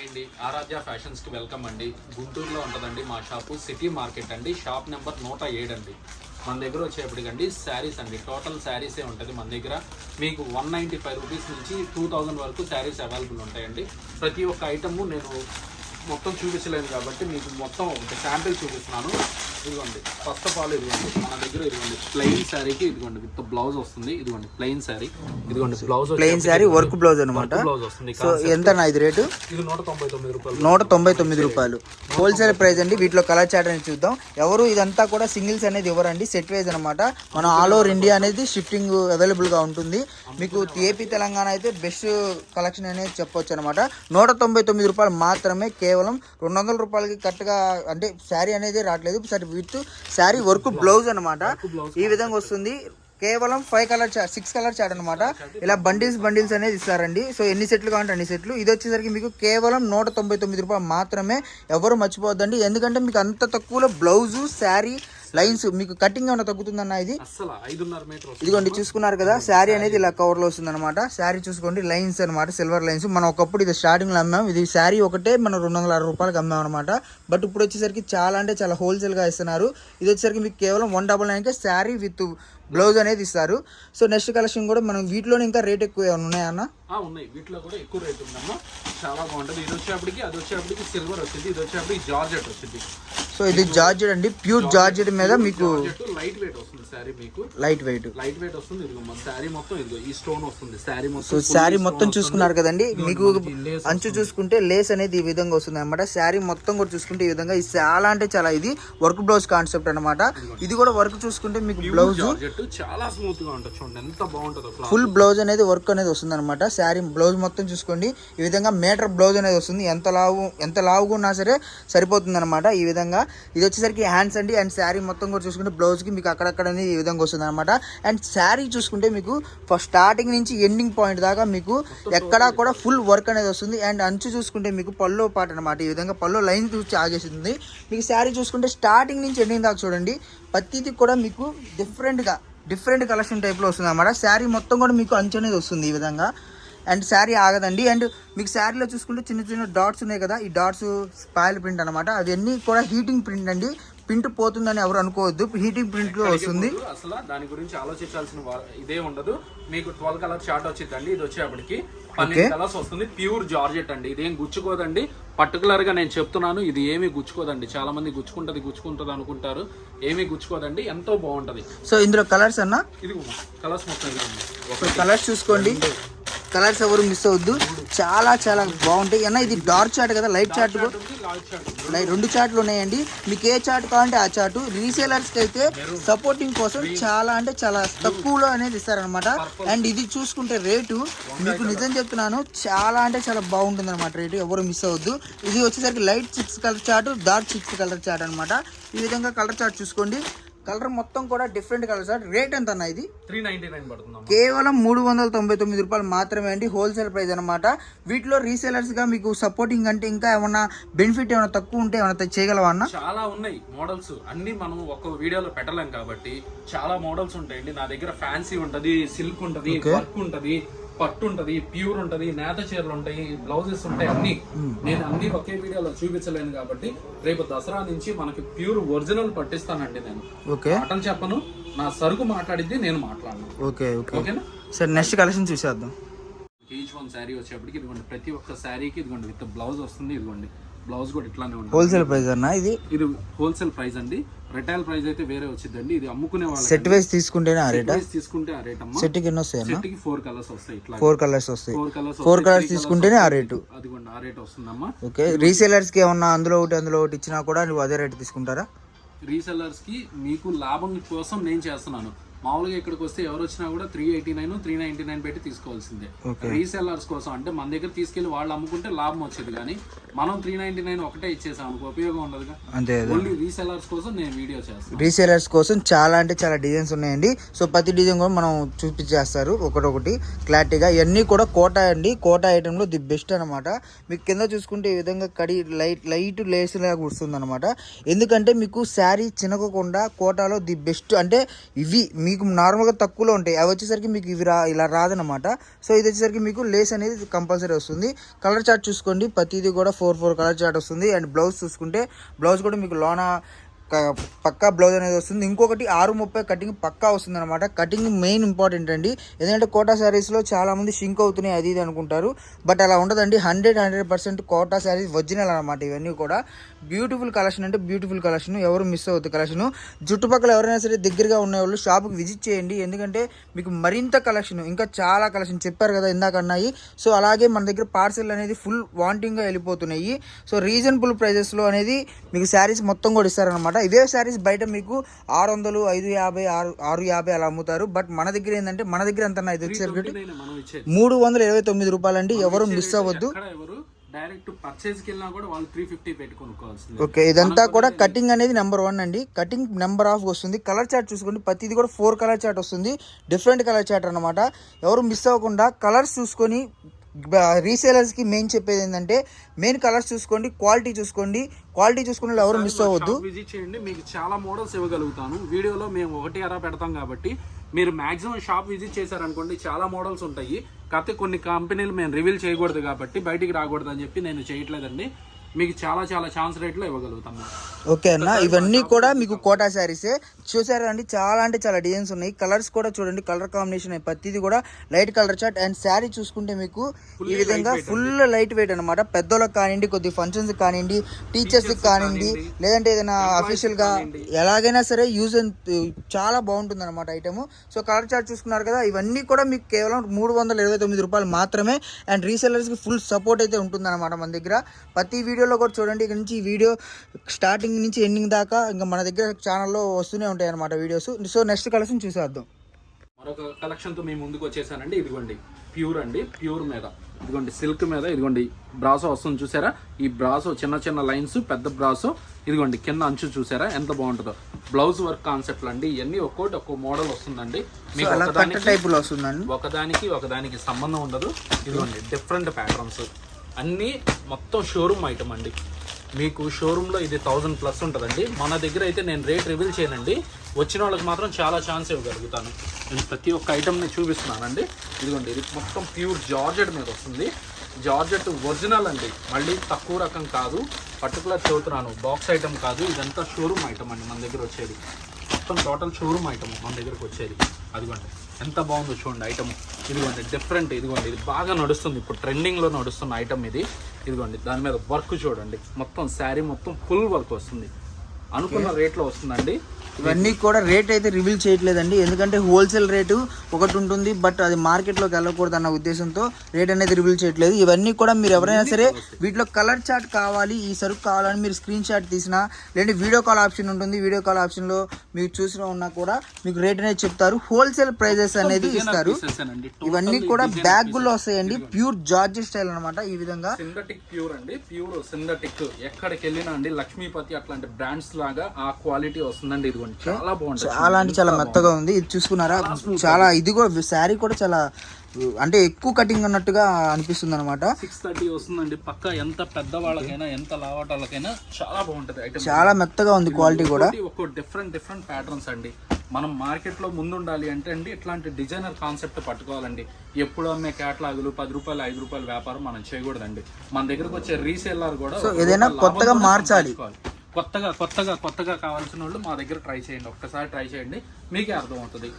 Hi అండి ఆరాధ్య ఫ్యాషన్స్కి welcome అండి. గుంటూరులో ఉంటుందండి మా షాపు. సిటీ మార్కెట్ అండి. షాప్ నెంబర్ నూట ఏడు అండి. మన దగ్గర వచ్చేప్పటికండి శారీస్ అండి. టోటల్ శారీసే ఉంటుంది మన దగ్గర. మీకు వన్ నైంటీ ఫైవ్ రూపీస్ నుంచి టూ థౌజండ్ వరకు శారీస్ అవైలబుల్ ఉంటాయండి. ప్రతి ఒక్క ఐటమ్ నేను మొత్తం చూపించలేను కాబట్టి మీకు మొత్తం ఒక శాంపిల్ చూపిస్తున్నాను. ఇదిగోండి ఫస్ట్ ఆఫ్ ఆల్ ఇదిగోండి మన దగ్గర ఇదిగోండి ప్లెయిన్ శారీకి ఇదిగోండి విత్ బ్లౌజ్ వస్తుంది. ఇదిగోండి ప్లెయిన్ శారీ ఇదిగోండి blouse plain sari work blouse అనమాట బ్లౌజ్ వస్తుంది. సో ఎంత ఇది రేటు? ఇది నూట తొంభై తొమ్మిది రూపాయలు. నూట తొంభై తొమ్మిది రూపాయలు. హోల్సేల్ ప్రైస్ అండి వీటిలో కలర్ చాట్ అనేది చూద్దాం. ఎవరు ఇదంతా కూడా సింగిల్స్ అనేది ఇవ్వరండి సెట్ వైజ్ అనమాట మనం ఆల్ ఓవర్ ఇండియా అనేది షిఫ్టింగ్ అవైలబుల్గా ఉంటుంది. మీకు ఏపీ తెలంగాణ అయితే బెస్ట్ కలెక్షన్ అనేది చెప్పొచ్చు అనమాట నూట తొంభై తొమ్మిది రూపాయలు మాత్రమే కేవలం రెండు వందల రూపాయలకి కరెక్ట్గా అంటే శారీ అనేది రావట్లేదు. సరే విత్ శారీ వర్క్ బ్లౌజ్ అనమాట ఈ విధంగా వస్తుంది. కేవలం five colour chart six colour chart అనమాట ఇలా బండిల్స్ బండిల్స్ అనేది ఇస్తారండి. సో ఎన్ని సెట్లు కావాలంటే అన్ని సెట్లు. ఇది వచ్చేసరికి మీకు కేవలం నూట తొంభై తొమ్మిది రూపాయలు మాత్రమే. ఎవరు మర్చిపోవద్దండి. ఎందుకంటే మీకు అంత తక్కువలో బ్లౌజు శారీ లైన్స్ మీకు కటింగ్ ఏమైనా తగ్గుతుందన్న ఇది? ఇదిగోండి చూసుకున్నారు కదా శారీ అనేది ఇలా కవర్లో వస్తుంది అనమాట శారీ చూసుకోండి లైన్స్ అనమాట సిల్వర్ లైన్స్. మనం ఒకప్పుడు ఇది స్టార్టింగ్లో అమ్మాం. ఇది శారీ ఒకటే మనం రెండు వందల అరవై రూపాయలకి అమ్మాం అనమాట బట్ ఇప్పుడు వచ్చేసరికి చాలా అంటే చాలా హోల్సేల్గా ఇస్తున్నారు. ఇది వచ్చేసరికి మీకు కేవలం వన్ డబల్ నైన్కే శారీ విత్ బ్లౌజ్ అనేది ఇస్తారు. సో నెక్స్ట్ కలెక్షన్ కూడా మనం వీటిలోనే ఇంకా రేట్ ఎక్కువ ఏమైనా ఉన్నాయన్న ఉన్నాయి. వీటిలో కూడా ఎక్కువ రేట్ ఉందమ్మా. చాలా బాగుంటుంది. ఇది వచ్చేప్పటికి అది వచ్చేప్పటికి సిల్వర్ వచ్చింది. ఇది వచ్చేప్పటికి జార్జెట్ వచ్చింది. సో ఇది జార్జెట్ అండి. ప్యూర్ జార్జెట్ మీద మీకు జార్జెట్ లైట్ వెయిట్ వస్తుంది శారీ మీకు. లైట్ వెయిట్ లైట్ వెయిట్ వస్తుంది. ఇదిగో శారీ మొత్తం ఇదిగో ఈ స్టోన్ వస్తుంది. శారీ సో మొత్తం శారీ మొత్తం చూసుకున్నారు కదండి. మీకు అంచు చూసుకుంటే లేస్ అనేది ఈ విధంగా వస్తుంది అనమాట శారీ మొత్తం కూడా చూసుకుంటే ఈ విధంగా. ఇది చాలా అంటే చాలా ఇది వర్క్ బ్లౌజ్ కాన్సెప్ట్ అనమాట ఇది కూడా వర్క్ చూసుకుంటే మీకు బ్లౌజ్ చాలా స్మూత్గా ఉంటుంది చూడండి. ఎంత బాగుంటుందో ఫుల్ బ్లౌజ్ అనేది వర్క్ అనేది వస్తుంది అనమాట శారీ బ్లౌజ్ మొత్తం చూసుకోండి. ఈ విధంగా మీటర్ బ్లౌజ్ అనేది వస్తుంది. ఎంత లావు ఎంత లావుగా ఉన్నా సరే సరిపోతుంది అనమాట ఈ విధంగా. ఇది వచ్చేసరికి హ్యాండ్స్ అండి. అండ్ శారీ మొత్తం కూడా చూసుకుంటే బ్లౌజ్కి మీకు అక్కడక్కడ అనేది ఈ విధంగా వస్తుంది అనమాట అండ్ శారీ చూసుకుంటే మీకు ఫస్ట్ స్టార్టింగ్ నుంచి ఎండింగ్ పాయింట్ దాకా మీకు ఎక్కడా కూడా ఫుల్ వర్క్ అనేది వస్తుంది. అండ్ అంచు చూసుకుంటే మీకు పల్లో పాట అనమాట ఈ విధంగా పల్లో లైన్ చూసి ఆగేస్తుంది. మీకు శారీ చూసుకుంటే స్టార్టింగ్ నుంచి ఎండింగ్ దాకా చూడండి. ప్రతిది కూడా మీకు డిఫరెంట్గా డిఫరెంట్ కలెక్షన్ టైప్లో వస్తుంది అనమాట శారీ మొత్తం కూడా మీకు అంచు అనేది వస్తుంది ఈ విధంగా. అండ్ శారీ ఆగదండి. అండ్ మీకు శారీలో చూసుకుంటే చిన్న చిన్న డాట్స్ ఉన్నాయి కదా ఈ డాట్స్ స్పాయిల్ ప్రింట్ అనమాట అవన్నీ కూడా హీటింగ్ ప్రింట్ అండి. ప్రింట్ పోతుందని ఎవరు అనుకోవద్దు. హీటింగ్ ప్రింట్లో వస్తుంది. ముందు అసలు దాని గురించి ఆలోచించాల్సిన ఇదే ఉండదు. మీకు ట్వెల్వ్ కలర్ షార్ట్ వచ్చిందండి ఇది వచ్చేప్పటికి పన్నెండు కలర్స్ వస్తుంది. ప్యూర్ జార్జెట్ అండి. ఇదేం గుచ్చుకోదండి. పర్టికులర్గా నేను చెప్తున్నాను ఇది ఏమీ గుచ్చుకోదండి. చాలా మంది గుచ్చుకుంటది గుచ్చుకుంటది అనుకుంటారు. ఏమీ గుచ్చుకోదండి. ఎంతో బాగుంటది. సో ఇందులో కలర్స్ అన్న? ఇది కలర్స్ మొత్తం కలర్స్ చూసుకోండి. కలర్స్ ఎవరు మిస్ అవద్దు చాలా చాలా బాగుంటాయి. అన్న ఇది డార్క్ చాట్ కదా లైట్ చాట్ రెండు చాట్లు ఉన్నాయండి. మీకు ఏ చాట్ కావాలంటే ఆ చాటు రీసేలర్స్కి అయితే సపోర్టింగ్ కోసం చాలా అంటే చాలా తక్కువలో అనేది ఇస్తారనమాట అండ్ ఇది చూసుకుంటే రేటు మీకు నిజం చెప్తున్నాను చాలా అంటే చాలా బాగుంటుంది అనమాట రేటు. ఎవరు మిస్ అవద్దు ఇది వచ్చేసరికి light six colour chart dark six colour chart అనమాట ఈ విధంగా కలర్ చాట్ చూసుకోండి. కలర్ మొత్తం కూడా డిఫరెంట్ కలర్ చాట్ రేట్ ఎంత అన్న ఇది 399 పడుతుందమ్మా. కేవలం మూడు వందల తొంభై తొమ్మిది రూపాయలు మాత్రమే అండి హోల్సేల్ ప్రైస్ అనమాట వీటిలో రీసేలర్స్గా మీకు సపోర్టింగ్ అంటే ఇంకా ఏమన్నా బెనిఫిట్ ఏమైనా తక్కువ ఉంటే ఏమైనా చేయగలవా అన్న? చాలా ఉన్నాయి మోడల్స్ అన్ని మనం ఒక వీడియోలో పెట్టలేం కాబట్టి చాలా మోడల్స్ ఉంటాయండి. నా దగ్గర ఫ్యాన్సీ ఉంటది సిల్క్ ఉంటది వర్క్ ఉంటది. పట్టు ఉంటది ప్యూర్ ఉంటది నేత చీరలు ఉంటాయి బ్లౌజెస్ ఉంటాయి అన్ని. నేను అన్ని ఒకే వీడియోలో చూపించలేను కాబట్టి రేపు దసరా నుంచి మనకి ప్యూర్ ఒరిజినల్ పట్టిస్తానండి నేను. ఓకే. చెప్పను నా సరుకు మాట్లాడిద్ది నేను మాట్లాడను. Okay okay. ఓకేనా? సరే నెక్స్ట్ కలెక్షన్ చూసేద్దాం. ఈచ్ వన్ శారీ వచ్చేప్పటికి ఇదిగోండి ప్రతి ఒక్క శారీకి ఇదిగోండి విత్ బ్లౌజ్ వస్తుంది ఇదిగోండి. బ్లౌజ్ కూడా ఇట్లానే ఉంటుంది హోల్సేల్ ప్రైస్ అన్న ఇది? ఇది హోల్సేల్ ప్రైస్ అండి. రిటైల్ ప్రైస్ అయితే వేరే వచ్చిందండి ఇది అమ్ముకునే వాళ్ళకి సెట్ వైజ్ తీసుకుంటేనే ఆ రేట్ తీసుకుంటే ఆ రేట్ అమ్మా. సెట్కి ఎన్ని వస్తాయి సెట్కి ఫోర్ కలర్స్ వస్తాయి ఇట్లా ఫోర్ కలర్స్ వస్తాయి. ఫోర్ కలర్స్ ఫోర్ కలర్స్ తీసుకుంటేనే ఆ రేటు అదిగోండి ఆ రేట్ వస్తుందమ్మా. ఓకే. రీసేలర్స్కి ఏమన్నా అందులో ఒకటి అందులో ఒకటి ఇచ్చినా కూడా నువ్వు అదే రేట్ తీసుకుంటారా? రీసెల్లర్స్కి మీకు లాభం కోసం నేను చేస్తున్నాను. మామూలుగా ఇక్కడికి వస్తే ఎవరు వచ్చినా కూడా three eighty nine three ninety nine పెట్టి తీసుకోవాల్సిందే. రీసెల్లర్స్ కోసం అంటే మన దగ్గర తీసుకెళ్ళి వాళ్ళు అమ్ముకుంటే లాభం వచ్చేది కానీ మనం త్రీ నైన్టీ నైన్ ఒకటే ఇచ్చేసాం అనుకో ఉపయోగం ఉండదుగా. అంతే ఓన్లీ రీసెల్లర్స్ కోసం నేను వీడియో చేస్తాను. రీసేలర్స్ కోసం చాలా అంటే చాలా డిజైన్స్ ఉన్నాయండి. సో ప్రతి డిజైన్ కూడా మనం చూపించేస్తారు ఒకటొకటి. క్లారిటీగా ఇవన్నీ కూడా కోటా అండి. కోటా ఐటెంలో ది బెస్ట్ అనమాట మీకు కింద చూసుకుంటే ఈ విధంగా కడి లైట్ లైట్ లేస్ లాగా వస్తుంది అనమాట ఎందుకంటే మీకు శారీ చినగకుండా కోటాలో ది బెస్ట్ అంటే ఇవి మీకు నార్మల్గా తక్కువలో ఉంటాయి. అవి వచ్చేసరికి మీకు ఇవి రా ఇలా రాదనమాట సో ఇది వచ్చేసరికి మీకు లేస్ అనేది కంపల్సరీ వస్తుంది. కలర్ చార్ట్ చూసుకోండి. ప్రతిదీ కూడా ఫోర్ ఫోర్ కలర్ చార్ట్ వస్తుంది. అండ్ బ్లౌజ్ చూసుకుంటే బ్లౌజ్ కూడా మీకు లోన పక్కా బ్లౌజ్ అనేది వస్తుంది. ఇంకొకటి ఆరు ముప్పై కటింగ్ పక్కా వస్తుంది అనమాట కటింగ్ మెయిన్ ఇంపార్టెంట్ అండి. ఎందుకంటే కోటా శారీస్లో చాలా మంది షింక్ అవుతున్నాయి అది ఇది అనుకుంటారు. బట్ అలా ఉండదండి. Hundred hundred percent Kota saris original అనమాట ఇవన్నీ కూడా. బ్యూటిఫుల్ కలెక్షన్ అంటే బ్యూటిఫుల్ కలెక్షన్ ఎవరు మిస్ అవుతుంది కలెక్షన్ చుట్టుపక్కల ఎవరైనా సరే దగ్గరగా ఉన్న వాళ్ళు షాప్కి విజిట్ చేయండి. ఎందుకంటే మీకు మరింత కలెక్షన్ ఇంకా చాలా కలెక్షన్ చెప్పారు కదా ఇందాక అన్నాయి. సో అలాగే మన దగ్గర పార్సెల్ అనేది ఫుల్ వాంటింగ్గా వెళ్ళిపోతున్నాయి. సో రీజనబుల్ ప్రైజెస్లో అనేది మీకు శారీస్ మొత్తం కూడా ఇస్తారనమాట ఇవే శారీస్ బయట మీకు ఆరు వందలు ఐదు యాభై ఆరు ఆరు యాభై అలా అమ్ముతారు. బట్ మన దగ్గర ఏంటంటే మన దగ్గర ఎంత ఇది వచ్చేసరికి మూడు వందల ఇరవై తొమ్మిది రూపాయలండి ఎవరు మిస్ అవ్వద్దు. డైరెక్ట్ వెళ్ళినా కూడా వాళ్ళు త్రీ ఫిఫ్టీ ఓకే ఇదంతా కూడా కటింగ్ అనేది నెంబర్ వన్ అండి. కటింగ్ నెంబర్ ఆఫ్ వస్తుంది. కలర్ చార్ట్ చూసుకోండి ప్రతిది కూడా ఫోర్ కలర్ చార్ట్ వస్తుంది. డిఫరెంట్ కలర్ చార్ట్ అనమాట ఎవరు మిస్ అవ్వకుండా కలర్స్ చూసుకొని రీసేలర్స్కి మెయిన్ చెప్పేది ఏంటంటే మెయిన్ కలర్స్ చూసుకోండి క్వాలిటీ చూసుకోండి. క్వాలిటీ చూసుకున్న ఎవరు మిస్ అవ్వద్దు. విజిట్ చేయండి మీకు చాలా మోడల్స్ ఇవ్వగలుగుతాను. వీడియోలో మేము ఒకటి అరా పెడతాం కాబట్టి మీరు మాక్సిమం షాప్ విజిట్ చేశారనుకోండి చాలా మోడల్స్ ఉంటాయి. కాకపోతే కొన్ని కంపెనీలు మేము రివీల్ చేయకూడదు కాబట్టి బయటికి రాకూడదు అని చెప్పి నేను చేయట్లేదండి. మీకు చాలా చాలా ఛాన్స్ రేట్లో ఇవ్వగలుగుతాము ఓకే అన్న ఇవన్నీ కూడా మీకు కోటా శారీసే. చూసారా అండి చాలా అంటే చాలా డిజైన్స్ ఉన్నాయి. కలర్స్ కూడా చూడండి కలర్ కాంబినేషన్ ప్రతిది కూడా light colour chart and sari చూసుకుంటే మీకు ఈ విధంగా ఫుల్ లైట్ వెయిట్ అనమాట పెద్దోళ్ళకి కానివ్వండి కొద్ది ఫంక్షన్స్ కానివ్వండి టీచర్స్ కానివ్వండి లేదంటే ఏదైనా అఫీషియల్గా ఎలాగైనా సరే యూజ్ చాలా బాగుంటుంది అనమాట ఐటమ్ సో కలర్ చార్ట్ చూసుకున్నారు కదా ఇవన్నీ కూడా మీకు కేవలం మూడు వందల ఇరవై తొమ్మిది రూపాయలు మాత్రమే. అండ్ రీసెలర్స్కి ఫుల్ సపోర్ట్ అయితే ఉంటుంది అనమాట మన దగ్గర. ప్రతి వీడియోలో కూడా చూడండి. ఇక్కడ నుంచి ఈ వీడియో స్టార్టింగ్ నుంచి ఎండింగ్ దాకా ఇంకా మన దగ్గర ఛానల్లో వస్తూనే ఉంటాయి అనమాట వీడియోస్. సో నెక్స్ట్ కలెక్షన్ చూసేద్దాం. మరొక కలెక్షన్తో మీ ముందుకు వచ్చేసానండి. ఇదిగోండి ప్యూర్ అండి. ప్యూర్ మీద. ఇదిగోండి సిల్క్ మీద. ఇదిగోండి బ్రాసో వస్తుంది చూసారా? ఈ బ్రాసో చిన్న చిన్న లైన్స్ పెద్ద బ్రాసో. ఇదిగోండి కింద అంచు చూసారా? ఎంత బాగుంటుందో. బ్లౌజ్ వర్క్ కాన్సెప్ట్లు అండి. ఇవన్నీ ఒక్కోటి ఒక్కో మోడల్ వస్తుందండి. మీకు ఒకదానికి ఒకదానికి సంబంధం ఉండదు. ఇదిగోండి డిఫరెంట్ ప్యాటర్న్స్ అన్నీ మొత్తం షోరూమ్ ఐటమ్ అండి. మీకు షోరూంలో ఇది థౌజండ్ ప్లస్ ఉంటుందండి. మన దగ్గర అయితే నేను రేట్ రివీల్ చేయనండి. వచ్చిన వాళ్ళకి మాత్రం చాలా ఛాన్స్ ఇవ్వగలుగుతాను. నేను ప్రతి ఒక్క ఐటమ్ని చూపిస్తున్నానండి. ఇదిగోండి ఇది మొత్తం ప్యూర్ జార్జెట్ మీద వస్తుంది. జార్జెట్ ఒరిజినల్ అండి. మళ్ళీ తక్కువ రకం కాదు. పర్టికులర్ చదువుతున్నాను బాక్స్ ఐటమ్ కాదు. ఇదంతా షోరూమ్ ఐటమ్ అండి మన దగ్గర వచ్చేది. మొత్తం టోటల్ షోరూమ్ ఐటమ్ మన దగ్గరకు వచ్చేది. అదిగోండి. ఎంత బాగుందో చూడండి ఐటమ్ ఇదిగోండి డిఫరెంట్ ఇదిగోండి. ఇది బాగా నడుస్తుంది. ఇప్పుడు ట్రెండింగ్లో నడుస్తున్న ఐటమ్ ఇది. ఇదిగోండి దాని మీద వర్క్ చూడండి. మొత్తం శారీ మొత్తం ఫుల్ వర్క్ వస్తుంది. అనుకున్న రేట్లో వస్తుందండి. ఇవన్నీ కూడా రేట్ అయితే రివీల్ చేయట్లేదండి. ఎందుకంటే హోల్సేల్ రేటు ఒకటి ఉంటుంది బట్ అది మార్కెట్లోకి వెళ్ళకూడదు అన్న ఉద్దేశంతో రేట్ అనేది రివీల్ చేయట్లేదు. ఇవన్నీ కూడా మీరు ఎవరైనా సరే వీటిలో కలర్ చార్ట్ కావాలి ఈ సరుకు కావాలని మీరు స్క్రీన్ షాట్ తీసినా లేదంటే వీడియో కాల్ ఆప్షన్ ఉంటుంది వీడియో కాల్ ఆప్షన్లో మీకు చూసిన ఉన్నా కూడా మీకు రేట్ అనేది చెప్తారు. హోల్సేల్ ప్రైజెస్ అనేది ఇస్తారు. ఇవన్నీ కూడా బ్యాగుల్లో వస్తాయండి. ప్యూర్ జార్జ్ స్టైల్ అన్నమాట ఈ విధంగా. సింథటిక్ ప్యూర్ అండి. ప్యూర్ సింథటిక్ ఎక్కడికి వెళ్ళినా అండి లక్ష్మీపతి అట్లాంటి బ్రాండ్స్ లాగా ఆ క్వాలిటీ వస్తుందండి. ఇదిగోండి. చాలా బాగుంటుంది చాలా అంటే చాలా మెత్తగా ఉంది. ఇది చూసుకున్నారా? చాలా ఇది కూడా శారీ కూడా చాలా అంటే ఎక్కువ కటింగ్ అన్నట్టుగా అనిపిస్తుంది అనమాట సిక్స్ థర్టీ వస్తుందండి. పక్క ఎంత పెద్ద వాళ్ళకైనా ఎంత లావాటాలకైనా చాలా బాగుంటది ఐటమ్ చాలా మెత్తగా ఉంది క్వాలిటీ కూడా. ఒక్కో డిఫరెంట్ డిఫరెంట్ ప్యాటర్న్స్ అండి. మనం మార్కెట్లో ముందు ఉండాలి అంటే అండి ఇట్లాంటి డిజైనర్ కాన్సెప్ట్ పట్టుకోవాలండి. ఎప్పుడు అమ్మే క్యాట్లాగులు పది రూపాయలు ఐదు రూపాయల వ్యాపారం మనం చేయకూడదండి. మన దగ్గరకు వచ్చే రీసేలర్ కూడా సో ఒక ఏదైనా కొత్తగా మార్చాలి. కొత్తగా కొత్తగా కొత్తగా కావాల్సిన వాళ్ళు మా దగ్గర ట్రై చేయండి. ఒక్కసారి ట్రై చేయండి. మీకే అర్థమవుతుంది.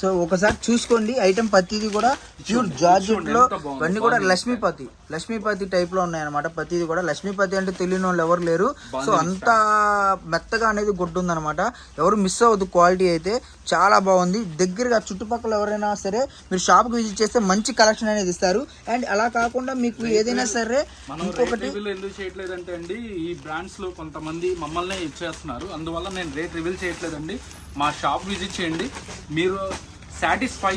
సో ఒకసారి చూసుకోండి. ఐటమ్ ప్రతిది కూడా ప్యూర్ జార్జెట్లో ఎంత బాగుందో. ఇవన్నీ కూడా లక్ష్మీపతి లక్ష్మీపతి టైప్లో ఉన్నాయన్నమాట ప్రతిది కూడా. లక్ష్మీపతి అంటే తెలియని వాళ్ళు ఎవరు లేరు. సో అంత మెత్తగా అనేది గుడ్డు ఉందన్నమాట ఎవరు మిస్ అవ్వద్దు క్వాలిటీ అయితే. చాలా బాగుంది. దగ్గరగా చుట్టుపక్కల ఎవరైనా సరే మీరు షాప్కి విజిట్ చేస్తే మంచి కలెక్షన్ అనేది ఇస్తారు. అండ్ అలా కాకుండా మీకు ఏదైనా సరే రివీల్ ఎందుకు చేయట్లేదంటే అండి ఈ బ్రాండ్స్లో కొంతమంది మమ్మల్ని ఇచ్చేస్తున్నారు. అందువల్ల నేను రేట్ రివీల్ చేయట్లేదండి. మా షాప్ విజిట్ చేయండి. మీరు సాటిస్ఫై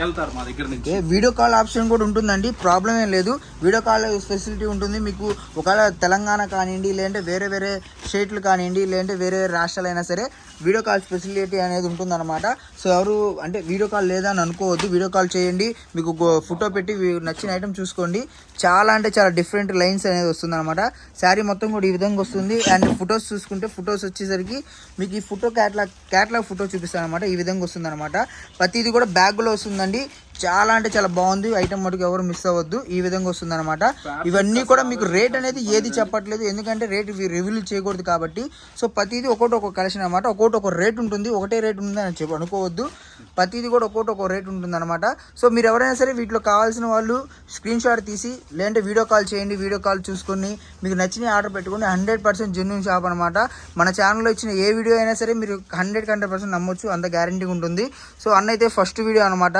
వెళ్తారు మా దగ్గర నుంచి. వీడియో కాల్ ఆప్షన్ కూడా ఉంటుందండి. ప్రాబ్లం ఏం లేదు. వీడియో కాల్ ఫెసిలిటీ ఉంటుంది. మీకు ఒకవేళ తెలంగాణ కానివ్వండి లేదంటే వేరే వేరే స్టేట్లు కానివ్వండి లేదంటే వేరే వేరే రాష్ట్రాలైనా సరే వీడియో కాల్ ఫెసిలిటీ అనేది ఉంటుందన్నమాట. సో ఎవరు అంటే వీడియో కాల్ లేదని అనుకోవద్దు. వీడియో కాల్ చేయండి. మీకు ఫోటో పెట్టి నచ్చిన ఐటమ్ చూసుకోండి. చాలా అంటే చాలా డిఫరెంట్ లైన్స్ అనేది వస్తుందన్నమాట. శారీ మొత్తం కూడా ఈ విధంగా వస్తుంది. అండ్ ఫొటోస్ చూసుకుంటే ఫొటోస్ వచ్చేసరికి మీకు ఈ ఫోటో క్యాట్లాగ్ క్యాట్లాగ్ ఫోటో చూపిస్తాను అనమాట ఈ విధంగా వస్తుందన్నమాట. ప్రతిది కూడా బ్యాగ్లో వస్తుందండి. చాలా అంటే చాలా బాగుంది. ఐటమ్ మటుకు ఎవరు మిస్ అవ్వద్దు. ఈ విధంగా వస్తుంది అనమాట ఇవన్నీ కూడా మీకు రేట్ అనేది ఏది చెప్పట్లేదు. ఎందుకంటే రేట్ రివ్యూ చేయకూడదు కాబట్టి. సో ప్రతిదీ ఒక్కొక్కటి ఒక కలెక్షన్ అనమాట ఒక్కొక్కటి ఒక రేట్ ఉంటుంది. ఒకటే రేట్ ఉంది అని చెప్పి అనుకోవద్దు. ప్రతిదీ కూడా ఒక్కొక్కటి ఒక రేట్ ఉంటుంది అనమాట సో మీరు ఎవరైనా సరే వీటిలో కావాల్సిన వాళ్ళు స్క్రీన్ షాట్ తీసి లేదంటే వీడియో కాల్ చేయండి. వీడియో కాల్ చూసుకొని మీకు నచ్చిన ఆర్డర్ పెట్టుకొని హండ్రెడ్ పర్సెంట్ జెన్యున్ షాప్ అనమాట మన ఛానల్లో ఇచ్చిన ఏ వీడియో అయినా సరే మీరు హండ్రెడ్ హండ్రెడ్ పర్సెంట్ నమ్మొచ్చు. అంత గ్యారంటీ ఉంటుంది. సో అన్న అయితే ఫస్ట్ వీడియో అనమాట